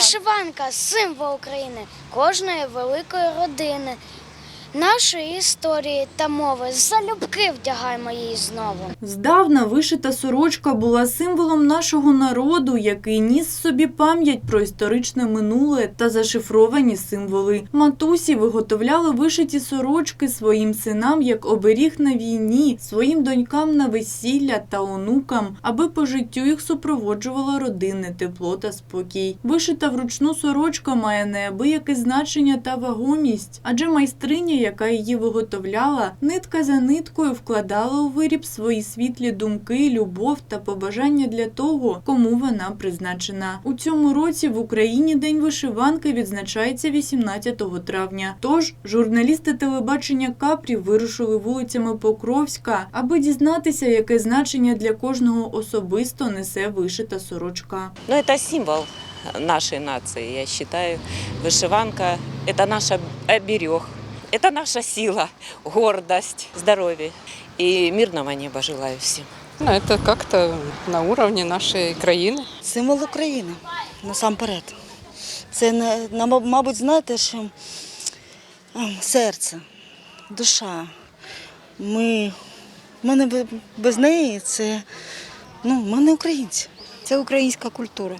Вишиванка символ України, кожної великої родини, нашої історії та мови. Залюбки вдягаємо її знову. Здавна вишита сорочка була символом нашого народу, який ніс собі пам'ять про історичне минуле та зашифровані символи. Матусі виготовляли вишиті сорочки своїм синам як оберіг на війні, своїм донькам на весілля та онукам, аби по життю їх супроводжувало родинне тепло та спокій. Вишита вручну сорочка має неабияке значення та вагомість, адже майстриня, яка її виготовляла, нитка за ниткою вкладала у виріб свої світлі думки, любов та побажання для того, кому вона призначена. У цьому році в Україні День вишиванки відзначається 18 травня. Тож журналісти телебачення Капрі вирушили вулицями Покровська, аби дізнатися, яке значення для кожного особисто несе вишита сорочка. Ну, это символ нашей нации, я считаю. Вышиванка – это наш об- оберег, это наша сила, гордость, здоровье. И мирного неба желаю всем. Ну, это как-то на уровне нашей країни. Символ України насамперед. Це мабуть, знаєте, що ем, серце, душа. Ми, ми не бе- без неї це ну, ми не українці. Це українська культура.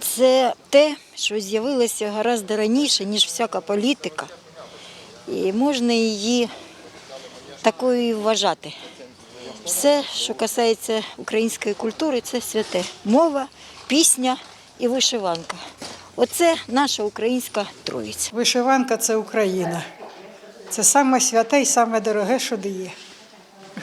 Це те, що з'явилося гораздо раніше, ніж всяка політика. І можна її такою і вважати. Все, що касається української культури, це святе. Мова, пісня і вишиванка. Оце наша українська троїця. Вишиванка це Україна. Це саме святе і саме дороге, що є.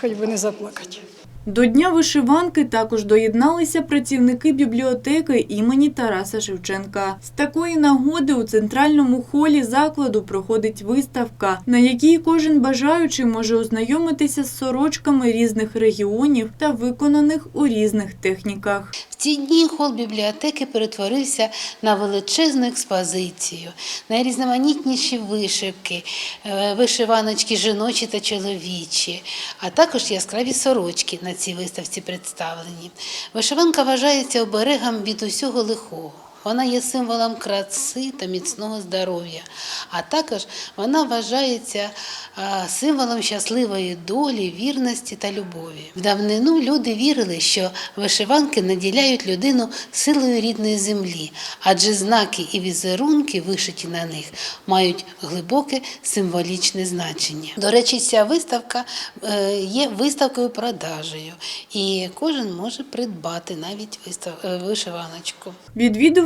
Хоч би не заплакати. До Дня вишиванки також доєдналися працівники бібліотеки імені Тараса Шевченка. З такої нагоди у центральному холі закладу проходить виставка, на якій кожен бажаючий може ознайомитися з сорочками різних регіонів та виконаних у різних техніках. В ці дні хол бібліотеки перетворився на величезну експозицію, найрізноманітніші вишивки, е, вишиваночки жіночі та чоловічі, а також яскраві сорочки на цій виставці представлені. Вишиванка вважається оберегом від усього лихого. Вона є символом краси та міцного здоров'я, а також вона вважається символом щасливої долі, вірності та любові. В давнину люди вірили, що вишиванки наділяють людину силою рідної землі, адже знаки і візерунки, вишиті на них, мають глибоке символічне значення. До речі, ця виставка е, є виставкою продажею, і кожен може придбати навіть е, вишиваночку.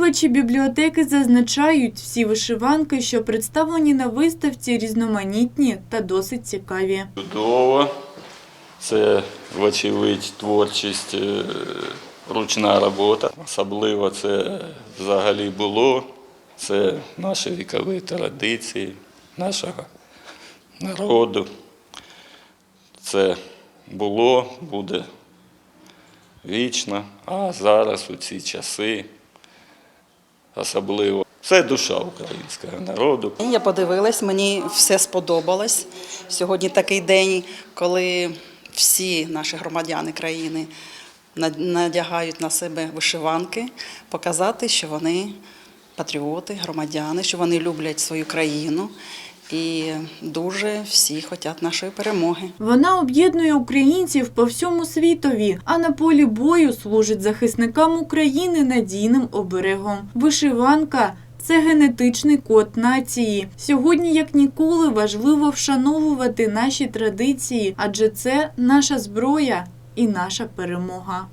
Відвідувачі бібліотеки зазначають, всі вишиванки, що представлені на виставці, різноманітні та досить цікаві. Чудово. Це, вочевидь, творчість, е, ручна робота. Особливо це взагалі було. Це наші вікові традиції нашого народу. Це було, буде вічно, а зараз у ці часи особливо. Це душа українського народу. Я подивилась, мені все сподобалось. Сьогодні такий день, коли всі наші громадяни країни надягають на себе вишиванки, показати, що вони патріоти, громадяни, що вони люблять свою країну і дуже всі хочуть нашої перемоги. Вона об'єднує українців по всьому світові, а на полі бою служить захисникам України надійним оберегом. Вишиванка. Це генетичний код нації. Сьогодні, як ніколи, важливо вшановувати наші традиції, адже це наша зброя і наша перемога.